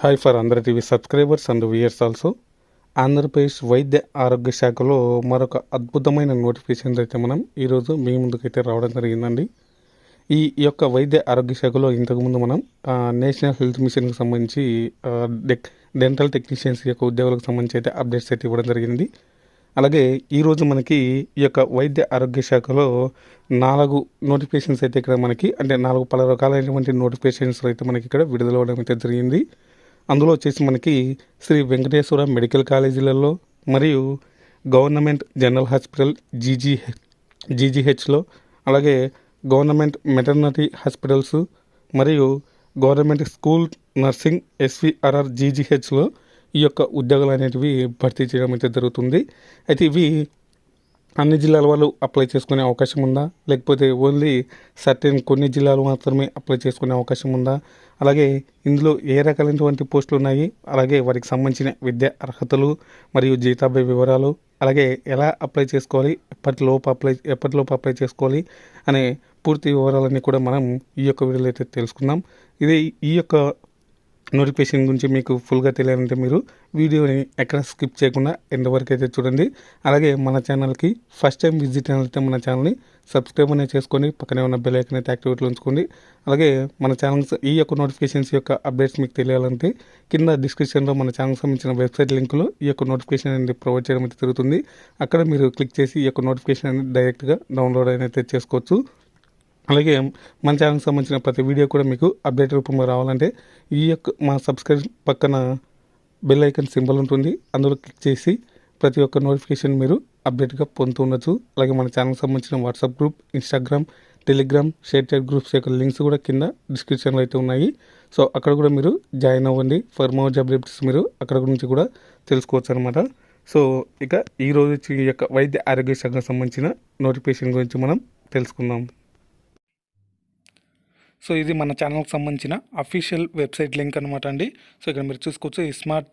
Hi for Andhra TV subscribers and viewers also Andhra Pradesh వైద్య ఆరోగ్య శాఖలో మరొక అద్భుతమైన నోటిఫికేషన్ అయితే మనం ఈరోజు మీ ముందుకైతే రావడం జరిగిందండి. ఈ యొక్క వైద్య ఆరోగ్య శాఖలో ఇంతకుముందు మనం నేషనల్ హెల్త్ మిషన్కి సంబంధించి డెక్ డెంటల్ టెక్నీషియన్స్ యొక్క ఉద్యోగులకు సంబంధించి అయితే అప్డేట్స్ అయితే ఇవ్వడం జరిగింది. అలాగే ఈరోజు మనకి ఈ యొక్క వైద్య ఆరోగ్య శాఖలో నాలుగు నోటిఫికేషన్స్ అయితే ఇక్కడ మనకి అంటే నాలుగు పలు రకాలైనటువంటి నోటిఫికేషన్స్ అయితే మనకి ఇక్కడ విడుదల అవడం అయితే జరిగింది. అందులో వచ్చేసి మనకి శ్రీ వెంకటేశ్వర మెడికల్ కాలేజీలలో మరియు గవర్నమెంట్ జనరల్ హాస్పిటల్ జీజీ జీజీహెచ్లో అలాగే గవర్నమెంట్ మెటర్నరీ హాస్పిటల్స్ మరియు గవర్నమెంట్ స్కూల్ నర్సింగ్ ఎస్విఆర్ఆర్ జీజీహెచ్లో ఈ యొక్క ఉద్యోగాలు అనేటివి భర్తీ చేయడం అయితే జరుగుతుంది. అయితే ఇవి అన్ని జిల్లాల వాళ్ళు అప్లై చేసుకునే అవకాశం ఉందా? లేకపోతే ఓన్లీ సర్టెన్ కొన్ని జిల్లాలు మాత్రమే అప్లై చేసుకునే అవకాశం ఉందా? అలాగే ఇందులో ఏ రకాలైనటువంటి పోస్టులు ఉన్నాయి? అలాగే వారికి సంబంధించిన విద్యా అర్హతలు మరియు జీతాభ్య వివరాలు అలాగే ఎలా అప్లై చేసుకోవాలి? ఎప్పటిలోపు అప్లై ఎప్పటిలోపు అప్లై చేసుకోవాలి? అనే పూర్తి వివరాలన్నీ కూడా మనం ఈ యొక్క వీడియోలో అయితే తెలుసుకుందాం. ఇది ఈ యొక్క నోటిఫికేషన్ గురించి మీకు ఫుల్గా తెలియాలంటే మీరు వీడియోని ఎక్కడ స్కిప్ చేయకుండా ఎంతవరకు అయితే చూడండి. అలాగే మన ఛానల్కి ఫస్ట్ టైం విజిట్ అయితే మన ఛానల్ని సబ్స్క్రైబ్ అనేది చేసుకొని పక్కనే ఉన్న బెల్ ఐకన్ అయితే యాక్టివేట్లో ఉంచుకోండి. అలాగే మన ఛానల్స్ ఈ యొక్క నోటిఫికేషన్స్ యొక్క అప్డేట్స్ మీకు తెలియాలంటే కింద డిస్క్రిప్షన్లో మన ఛానల్కి సంబంధించిన వెబ్సైట్ లింకులో ఈ యొక్క నోటిఫికేషన్ అనేది ప్రొవైడ్ చేయడం అయితే జరుగుతుంది. అక్కడ మీరు క్లిక్ చేసి ఈ యొక్క నోటిఫికేషన్ అనేది డైరెక్ట్గా డౌన్లోడ్ అయితే చేసుకోవచ్చు. అలాగే మన ఛానల్కి సంబంధించిన ప్రతి వీడియో కూడా మీకు అప్డేట్ రూపంలో రావాలంటే ఈ యొక్క మా సబ్స్క్రైబ్ పక్కన బెల్ ఐకన్ సింబల్ ఉంటుంది. అందులో క్లిక్ చేసి ప్రతి ఒక్క నోటిఫికేషన్ మీరు అప్డేట్గా పొందుతూ ఉండొచ్చు. అలాగే మన ఛానల్కి సంబంధించిన WhatsApp group Instagram Telegram ShareChat groups యొక్క లింక్స్ కూడా కింద డిస్క్రిప్షన్లో అయితే ఉన్నాయి. సో అక్కడ కూడా మీరు జాయిన్ అవ్వండి. ఫర్ మోర్ జాబ్ అప్డేట్స్ మీరు అక్కడ నుంచి కూడా తెలుసుకోవచ్చు అనమాట సో ఇక ఈరోజు వచ్చి ఈ యొక్క వైద్య ఆరోగ్య శాఖకు సంబంధించిన నోటిఫికేషన్ గురించి మనం తెలుసుకుందాం. సో ఇది మన ఛానల్కి సంబంధించిన అఫీషియల్ వెబ్సైట్ లింక్ అనమాట అండి. సో ఇక్కడ మీరు చూసుకోవచ్చు ఈ smart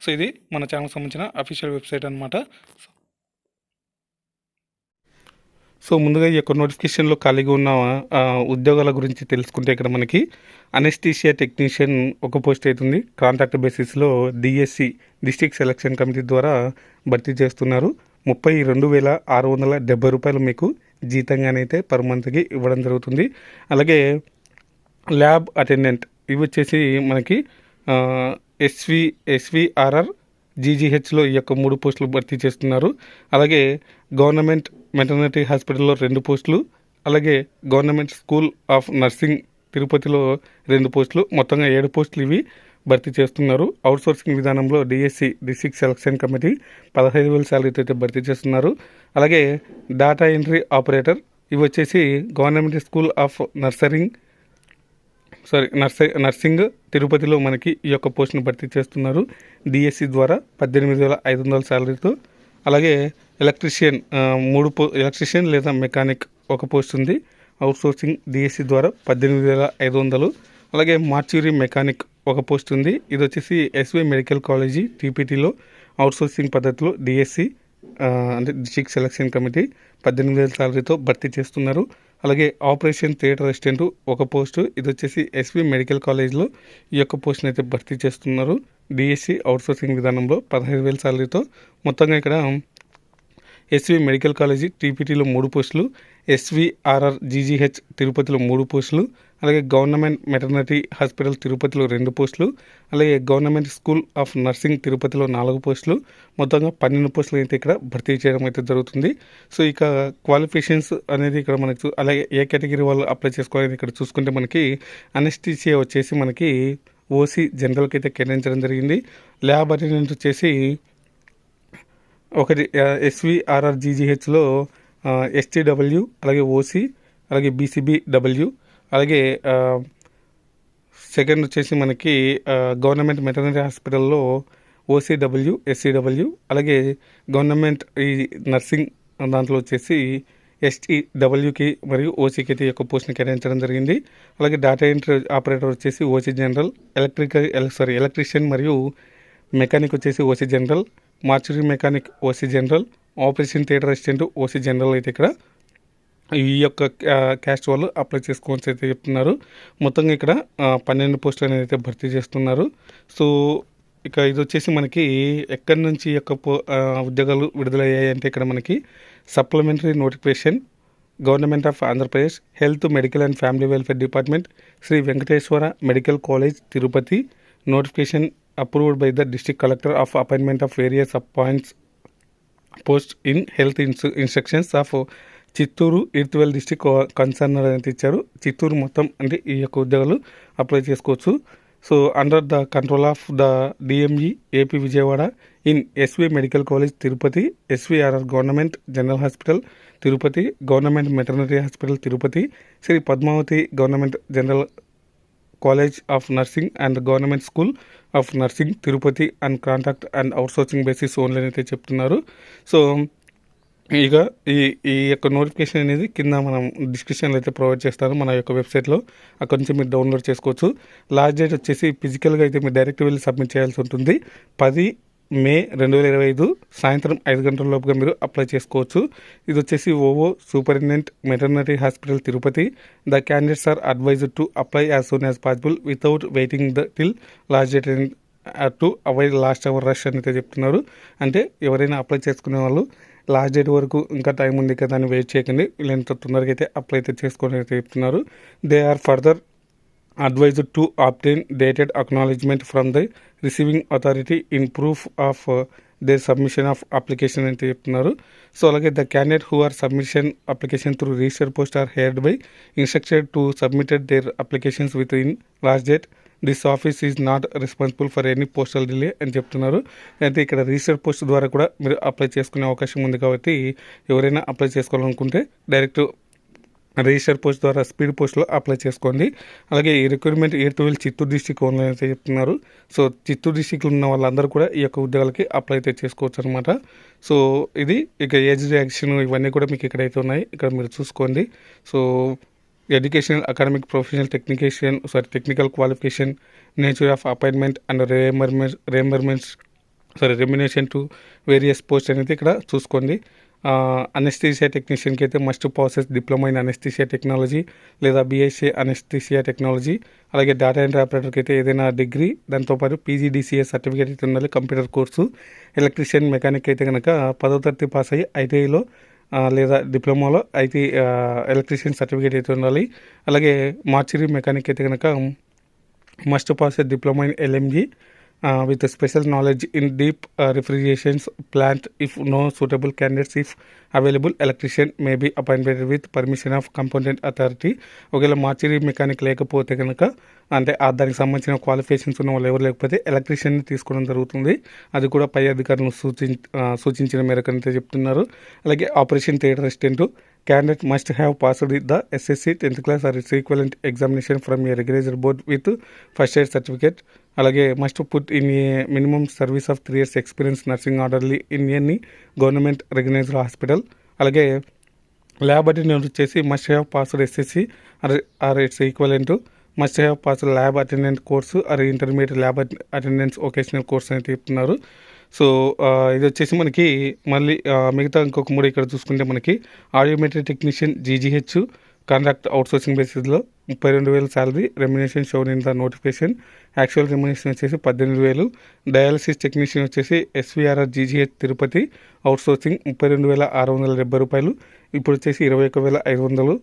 సో ఇది మన ఛానల్కి సంబంధించిన అఫీషియల్ వెబ్సైట్ అనమాట సో ముందుగా ఈ యొక్క నోటిఫికేషన్లో ఖాళీగా ఉన్న ఉద్యోగాల గురించి తెలుసుకుంటే ఇక్కడ మనకి అనెస్టీషియా టెక్నీషియన్ ఒక పోస్ట్ అవుతుంది కాంట్రాక్ట్ బేసిస్లో డిఎస్సి డిస్టిక్ సెలక్షన్ కమిటీ ద్వారా భర్తీ చేస్తున్నారు. ముప్పై రెండు వేల ఆరు వందల డెబ్బై రూపాయలు మీకు జీతంగానైతే పర్ మంత్కి ఇవ్వడం జరుగుతుంది. అలాగే ల్యాబ్ అటెండెంట్ ఇవి వచ్చేసి మనకి ఎస్వి ఎస్విఆర్ఆర్ జీజీహెచ్లో ఈ యొక్క మూడు పోస్టులు భర్తీ చేస్తున్నారు. అలాగే గవర్నమెంట్ మెటర్నిటీ హాస్పిటల్లో రెండు పోస్టులు అలాగే గవర్నమెంట్ స్కూల్ ఆఫ్ నర్సింగ్ తిరుపతిలో రెండు పోస్టులు మొత్తంగా ఏడు పోస్టులు ఇవి భర్తీ చేస్తున్నారు. అవుట్సోర్సింగ్ విధానంలో డిఎస్సి డిస్ట్రిక్ట్ సెలక్షన్ కమిటీ పదహైదు వేల శాలరీతో అయితే భర్తీ చేస్తున్నారు. అలాగే డాటా ఎంట్రీ ఆపరేటర్ ఇవి వచ్చేసి government school of nursing sorry nurse nursing తిరుపతిలో మనకి ఈ యొక్క పోస్ట్ను భర్తీ చేస్తున్నారు. డిఎస్సి ద్వారా పద్దెనిమిది వేల ఐదు వందల శాలరీతో. అలాగే ఎలక్ట్రీషియన్ మూడు పో ఎలక్ట్రీషియన్ లేదా మెకానిక్ ఒక పోస్ట్ ఉంది. అవుట్సోర్సింగ్ డిఎస్సి ద్వారా పద్దెనిమిది వేల ఐదు వందలు. అలాగే మార్చ్యూరీ మెకానిక్ ఒక పోస్ట్ ఉంది. ఇది వచ్చేసి ఎస్వి మెడికల్ కాలేజీ టీపీటీలో అవుట్సోర్సింగ్ పద్ధతిలో డిఎస్సి అంటే డిస్ట్రిక్ట్ సెలక్షన్ కమిటీ పద్దెనిమిది వేల శాలరీతో భర్తీ చేస్తున్నారు. అలాగే ఆపరేషన్ థియేటర్ అసిస్టెంట్ ఒక పోస్టు. ఇది వచ్చేసి ఎస్వి మెడికల్ కాలేజ్లో ఈ యొక్క పోస్ట్ని అయితే భర్తీ చేస్తున్నారు. డిఎస్సి అవుట్సోర్సింగ్ విధానంలో పదహైదు వేల శాలరీతో మొత్తంగా ఇక్కడ ఎస్వి మెడికల్ కాలేజీ టీపీటీలో మూడు పోస్టులు ఎస్విఆర్ఆర్ జీజీహెచ్ తిరుపతిలో మూడు పోస్టులు అలాగే గవర్నమెంట్ మెటర్నిటీ హాస్పిటల్ తిరుపతిలో రెండు పోస్టులు అలాగే గవర్నమెంట్ స్కూల్ ఆఫ్ నర్సింగ్ తిరుపతిలో నాలుగు పోస్టులు. మొత్తంగా పన్నెండు పోస్టులు అయితే ఇక్కడ భర్తీ చేయడం అయితే జరుగుతుంది. సో ఇక క్వాలిఫికేషన్స్ అనేది ఇక్కడ మనకు అలాగే ఏ కేటగిరీ వాళ్ళు అప్లై చేసుకోవాలని ఇక్కడ చూసుకుంటే మనకి అనెస్టీసియా వచ్చేసి మనకి ఓసీ జనరల్కి అయితే కేటాయించడం జరిగింది. ల్యాబ్ అటెండెంట్ వచ్చేసి ఒకటి ఎస్విఆర్ఆర్ జీజీహెచ్లో ఎస్టీడబ్ల్యూ అలాగే ఓసీ అలాగే బీసీబీ డబ్ల్యూ అలాగే సెకండ్ వచ్చేసి మనకి గవర్నమెంట్ మెటర్నరీ హాస్పిటల్లో ఓసీడబ్ల్యూ ఎస్సీడబ్ల్యూ అలాగే గవర్నమెంట్ ఈ నర్సింగ్ దాంట్లో వచ్చేసి ఎస్టీ డబ్ల్యూకి మరియు ఓసీకి అయితే యొక్క పోస్ట్ని కేటాయించడం జరిగింది. అలాగే డేటా ఎంట్రీ ఆపరేటర్ వచ్చేసి OC general electrical sorry electrician మరియు మెకానిక్ వచ్చేసి OC general mortuary mechanic OC general operation theatre assistant OC general అయితే ఇక్కడ ఈ యొక్క క్యాస్ట్ వాళ్ళు అప్లై చేసుకోవచ్చు అయితే చెప్తున్నారు. మొత్తంగా ఇక్కడ పన్నెండు పోస్టులు అనేది అయితే భర్తీ చేస్తున్నారు. సో ఇక ఇది వచ్చేసి మనకి ఎక్కడి నుంచి యొక్క పో ఉద్యోగాలు విడుదలయ్యాయి అంటే ఇక్కడ మనకి supplementary notification government of Andhra Pradesh health medical and family welfare department Shri Venkateswara medical college Tirupati notification approved by the district collector of appointment of various appoints post in health ఇన్స్ instructions of Chittoor ఇర్త్వెల్ district concern అనేది ఇచ్చారు చిత్తూరు మొత్తం అంటే ఈ యొక్క ఉద్యోగాలు apply చేసుకోవచ్చు. So under the control of the DME AP Vijayawada in SV medical college Tirupati SVRR government general hospital Tirupati government maternity hospital Tirupati Shri Padmavathi government general college of nursing and government school of nursing Tirupati and contract and outsourcing basis only అయితే చెప్తున్నారు. So ఇక ఈ ఈ యొక్క notification అనేది కింద మనం డిస్క్రిప్షన్లో అయితే ప్రొవైడ్ చేస్తాను మన యొక్క వెబ్సైట్లో. అక్కడ నుంచి మీరు డౌన్లోడ్ చేసుకోవచ్చు. లాస్ట్ డేట్ వచ్చేసి ఫిజికల్గా అయితే మీరు డైరెక్ట్ వెళ్ళి సబ్మిట్ చేయాల్సి ఉంటుంది. పది మే రెండు వేల ఇరవై ఐదు సాయంత్రం ఐదు గంటల లోపుగా మీరు అప్లై చేసుకోవచ్చు. ఇది వచ్చేసి Ovo superintendent maternity hospital Tirupati. The candidates are advised to apply as soon as possible without waiting the till last date to avoid last hour rush అని అయితే చెప్తున్నారు. అంటే ఎవరైనా అప్లై చేసుకునే వాళ్ళు లాస్ట్ డేట్ వరకు ఇంకా టైం ఉంది కదా అని వెయిట్ చేయకండి. వీళ్ళంత తొందరగా అయితే అప్లై అయితే చేసుకోని అయితే చెప్తున్నారు. They are further advised to obtain dated acknowledgement from the receiving authority in proof of uh, the submission of application అని చెప్తున్నారు. సో అలాగే the candidate who are submission application through register post are hired by instructed to submitted their applications within last date. This office is not responsible for any postal delay అని చెప్తున్నారు. అయితే ఇక్కడ register post ద్వారా కూడా మీరు apply చేసుకునే అవకాశం ఉంది కాబట్టి ఎవరైనా అప్లై చేసుకోవాలనుకుంటే డైరెక్ట్ రిజిస్టర్ పోస్ట్ ద్వారా స్పీడ్ పోస్ట్లో అప్లై చేసుకోండి. అలాగే ఈ రిక్రూట్మెంట్ ఎయిత్ వేలు చిత్తూరు డిస్టిక్ ఓన్లీ అయితే చెప్తున్నారు. సో చిత్తూరు డిస్టిక్లో ఉన్న వాళ్ళందరూ కూడా ఈ యొక్క ఉద్యోగాలకి అప్లై అయితే చేసుకోవచ్చు అనమాట సో ఇది ఇక ఏజ్ రియాక్షన్ ఇవన్నీ కూడా మీకు ఇక్కడైతే ఉన్నాయి. ఇక్కడ మీరు చూసుకోండి. So educational academic professional technician sorry technical qualification nature of appointment and రేమర్మెంట్ రేమర్మెంట్స్ sorry remuneration to various post అనేది ఇక్కడ చూసుకోండి. అనెస్థీసియా టెక్నీషియన్కి అయితే must process diploma in anaesthesia technology లేదా బీఎస్సీ అనెస్థీసియా టెక్నాలజీ అలాగే డేటా ఎంట్రీ ఆపరేటర్కి అయితే ఏదైనా డిగ్రీ దాంతోపాటు పీజీడీసీఏ సర్టిఫికేట్ అయితే ఉండాలి కంప్యూటర్ కోర్సు ఎలక్ట్రీషియన్ మెకానిక్ అయితే కనుక పదో తరగతి పాస్ అయ్యి ఐటీఐలో లేదా డిప్లొమాలో ఐటీ ఎలక్ట్రీషియన్ సర్టిఫికేట్ అయితే ఉండాలి. అలాగే మార్చరీ మెకానిక్ అయితే కనుక must pass diploma in LMG with special knowledge in deep refrigerations plant if no suitable candidates if available electrician may be appointed with permission of component authority ఒకవేళ mortuary mechanic లేకపోతే కనుక అంటే దానికి సంబంధించిన qualifications ఉన్న వాళ్ళు ఎవరు లేకపోతే ఎలక్ట్రీషియన్ని తీసుకోవడం జరుగుతుంది. అది కూడా పై అధికారులను సూచించ uh, సూచించిన మేరకు అయితే చెప్తున్నారు. అలాగే operation theatre assistant candidate must have passed the SSC tenth class or its equivalent examination from a regulator board with first year certificate అలాగే must put in a minimum service of three years experience nursing orderly in any government recognised hospital అలాగే lab attendant వచ్చేసి must have passed SSC or or its equivalent must have passed lab attendant course or intermediate lab attendance vocational course అని చెప్తున్నారు. So ఇది వచ్చేసి మనకి మళ్ళీ మిగతా ఇంకొక మూడు ఇక్కడ చూసుకుంటే మనకి audiometry technician GGH contract outsourcing బేసిస్లో ముప్పై రెండు వేల salary remuneration shown in the notification actual remuneration వచ్చేసి పద్దెనిమిది వేలు. డయాలసిస్ టెక్నీషియన్ వచ్చేసి SVRR GGH Tirupati outsourcing ముప్పై రెండు వేల ఆరు వందల డెబ్బై రూపాయలు. ఇప్పుడు వచ్చేసి ఇరవై ఒక వేల ఐదు వందలు.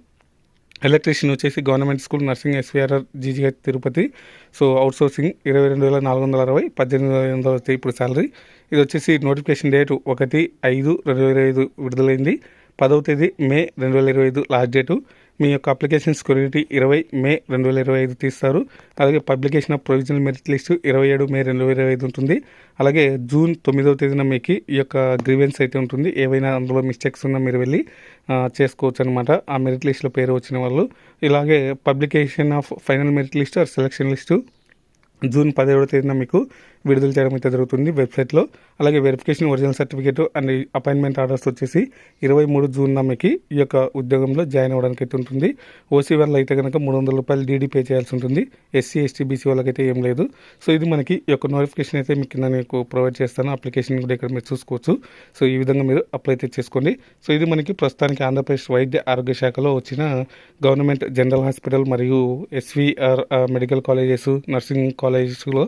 ఎలక్ట్రీషియన్ వచ్చేసి government school nursing SVRR GGH Tirupati. So outsourcing ఇరవై రెండు వేల నాలుగు వందల అరవై పద్దెనిమిది వేల ఎనిమిది వందల ఇప్పుడు శాలరీ ఇది వచ్చేసి నోటిఫికేషన్ డేట్ ఒకటి ఐదు రెండు వేల ఇరవై ఐదు విడుదలైంది. పదవ తేదీ మే రెండు వేల ఇరవై ఐదు లాస్ట్ డేటు మీ యొక్క అప్లికేషన్ స్క్యూరిటీ ఇరవై మే రెండు వేల ఇరవై ఐదు తీస్తారు. అలాగే publication of provisional merit list ఇరవై ఏడు మే రెండు వేల ఇరవై ఐదు ఉంటుంది. అలాగే జూన్ తొమ్మిదవ తేదీన మీకు ఈ యొక్క గ్రీవెన్స్ అయితే ఉంటుంది. ఏవైనా అందులో మిస్టేక్స్ ఉన్నా మీరు వెళ్ళి చేసుకోవచ్చు అనమాట ఆ మెరిట్ లిస్ట్లో పేరు వచ్చిన వాళ్ళు. ఇలాగే publication of final merit list or selection list June పదిహేడవ తేదీన మీకు విడుదల చేయడం అయితే జరుగుతుంది వెబ్సైట్లో. అలాగే verification original certificate and appointment orders వచ్చేసి ఇరవై మూడు జూన్ నమ్మకి ఈ యొక్క ఉద్యోగంలో జాయిన్ అవ్వడానికి అయితే ఉంటుంది. ఓసీ వాళ్ళు అయితే కనుక మూడు వందల రూపాయలు డీడీ పే చేయాల్సి ఉంటుంది. ఎస్సీ ఎస్టీ బీసీ వాళ్ళకైతే ఏం లేదు. సో ఇది మనకి ఈ యొక్క నోటిఫికేషన్ అయితే మీకు కింద మీకు ప్రొవైడ్ చేస్తాను. అప్లికేషన్ కూడా ఇక్కడ మీరు చూసుకోవచ్చు. సో ఈ విధంగా మీరు అప్లై అయితే చేసుకోండి. సో ఇది మనకి ప్రస్తుతానికి ఆంధ్రప్రదేశ్ వైద్య ఆరోగ్య శాఖలో వచ్చిన గవర్నమెంట్ జనరల్ హాస్పిటల్ మరియు ఎస్వీఆర్ మెడికల్ కాలేజెస్ నర్సింగ్ కాలేజెస్లో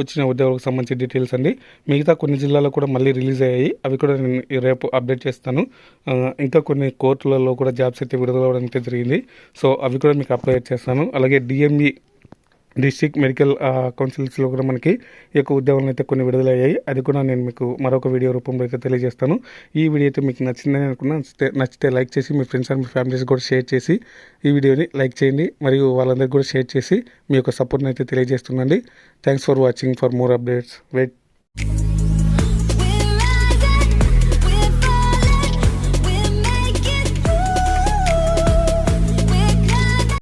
వచ్చిన ఉద్యోగులకు సంబంధించిన డీటెయిల్స్ అండి. మిగతా కొన్ని జిల్లాలో కూడా మళ్ళీ రిలీజ్ అయ్యాయి. అవి కూడా నేను రేపు అప్డేట్ చేస్తాను. ఇంకా కొన్ని కోర్టులలో కూడా జాబ్స్ అయితే విడుదల అవడం అయితే జరిగింది. సో అవి కూడా మీకు అప్డేట్ చేస్తాను. అలాగే డిఎంఈ డిస్ట్రిక్ట్ మెడికల్ కౌన్సిల్స్లో కూడా మనకి ఈ యొక్క ఉద్యోగాలు అయితే కొన్ని విడుదలయ్యాయి. అది కూడా నేను మీకు మరొక వీడియో రూపంలో అయితే తెలియజేస్తాను. ఈ వీడియో అయితే మీకు నచ్చిందని అనుకున్నా నచ్చితే నచ్చితే లైక్ చేసి మీ ఫ్రెండ్స్ అండ్ మీ ఫ్యామిలీస్ కూడా షేర్ చేసి ఈ వీడియోని లైక్ చేయండి. మరియు వాళ్ళందరికీ కూడా షేర్ చేసి మీ యొక్క సపోర్ట్ని అయితే తెలియజేస్తుందండి thanks for watching. For more updates. Wait.